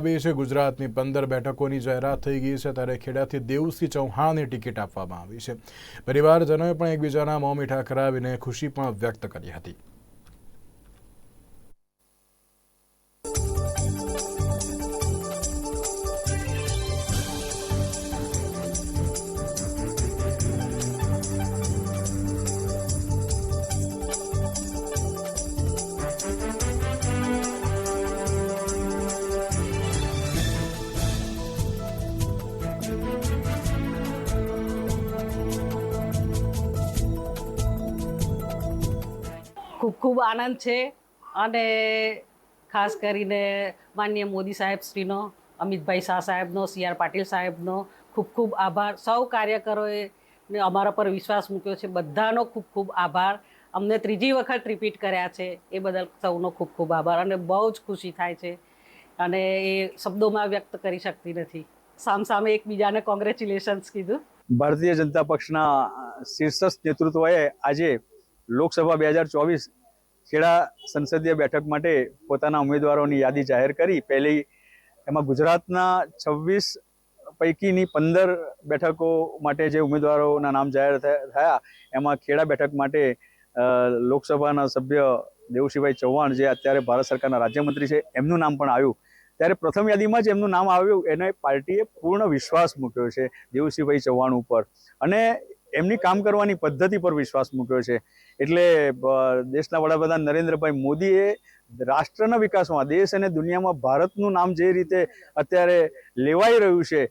આવી છે, ગુજરાતની પંદર બેઠકોની જાહેરાત થઈ ગઈ છે ત્યારે ખેડાથી દેવસિંહ ચૌહાણને ટિકિટ આપવામાં આવી છે. પરિવારજનોએ પણ એકબીજાના મોં મીઠા કરાવીને ખુશી પણ વ્યક્ત કરી હતી. ખૂબ ખૂબ આનંદ છે. અને ખાસ કરીને માન્ય મોદી સાહેબ શ્રીનો અમિતભાઈ શાહ સાહેબનો, સી આર પાટીલ સાહેબનો ખૂબ ખૂબ આભાર. સૌ કાર્યકરોએ ને અમારા પર વિશ્વાસ મૂક્યો છે. બધાનો ખૂબ ખૂબ આભાર. અમને ત્રીજી વખત રિપીટ કર્યા છે. એ બદલ સૌનો ખૂબ ખૂબ આભાર. અને બહુ જ ખુશી થાય છે. અને એ શબ્દોમાં વ્યક્ત કરી શકતી નથી. સામસામે એકબીજાને કોંગ્રેચ્યુલેશન્સ કીધું. ભારતીય જનતા પક્ષના શીર્ષસ્થ નેતૃત્વએ આજે લોકસભા બે હજાર ચોવીસ ખેડા સંસદીય બેઠક માટે પોતાના ઉમેદવારોની યાદી જાહેર કરી. પહેલી એમાં ગુજરાતના છવ્વીસ પૈકીની પંદર બેઠકો માટે જે ઉમેદવારોના નામ જાહેર થયા એમાં ખેડા બેઠક માટે લોકસભાના સભ્ય દેવશીભાઈ ચૌહાણ જે અત્યારે ભારત સરકારના રાજ્યમંત્રી છે, એમનું નામ પણ આવ્યું. ત્યારે પ્રથમ યાદીમાં જ એમનું નામ આવ્યું, એને પાર્ટીએ પૂર્ણ વિશ્વાસ મૂક્યો છે દેવુશીભાઈ ચૌહાણ ઉપર. અને એમની કામ કરવાની પદ્ધતિ પર વિશ્વાસ મૂક્યો છે. એટલે દેશના વડાપ્રધાન નરેન્દ્રભાઈ મોદીએ રાષ્ટ્રના વિકાસમાં, દેશ અને દુનિયામાં ભારતનું નામ જે રીતે અત્યારે લેવાઈ રહ્યું છે,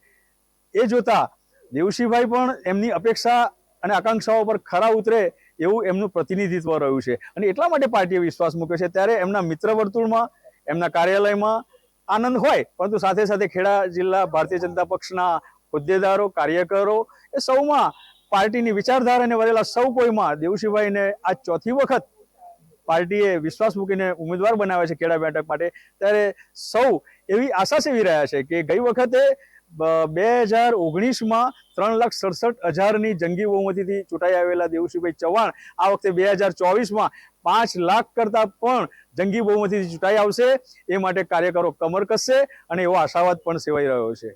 એ જોતા દેવશીભાઈ પણ એમની અપેક્ષા અને આકાંક્ષાઓ પર ખરા ઉતરે એવું એમનું પ્રતિનિધિત્વ રહ્યું છે. અને એટલા માટે પાર્ટીએ વિશ્વાસ મૂક્યો છે, ત્યારે એમના મિત્ર વર્તુળમાં, એમના કાર્યાલયમાં આનંદ હોય, પરંતુ સાથે સાથે ખેડા જિલ્લા ભારતીય જનતા પક્ષના હોદ્દેદારો, કાર્યકરો એ સૌમાં પાર્ટીની વિચારધારાને વરેલા સૌ કોઈમાં દેવશીભાઈને આ ચોથી વખત પાર્ટીએ વિશ્વાસ મૂકીને ઉમેદવાર બનાવ્યા છે ખેડા બેઠક માટે. ત્યારે સૌ એવી આશા સેવી રહ્યા છે કે ગઈ વખતે બે હજાર ઓગણીસમાં ત્રણ લાખ સડસઠ હજારની જંગી બહુમતીથી ચૂંટાઈ આવેલા દેવશીભાઈ ચૌહાણ, આ વખતે બે હજાર ચોવીસમાં પાંચ લાખ કરતાં પણ જંગી બહુમતીથી ચૂંટાઈ આવશે. એ માટે કાર્યકરો કમર કસશે અને એવો આશાવાદ પણ સેવાઈ રહ્યો છે.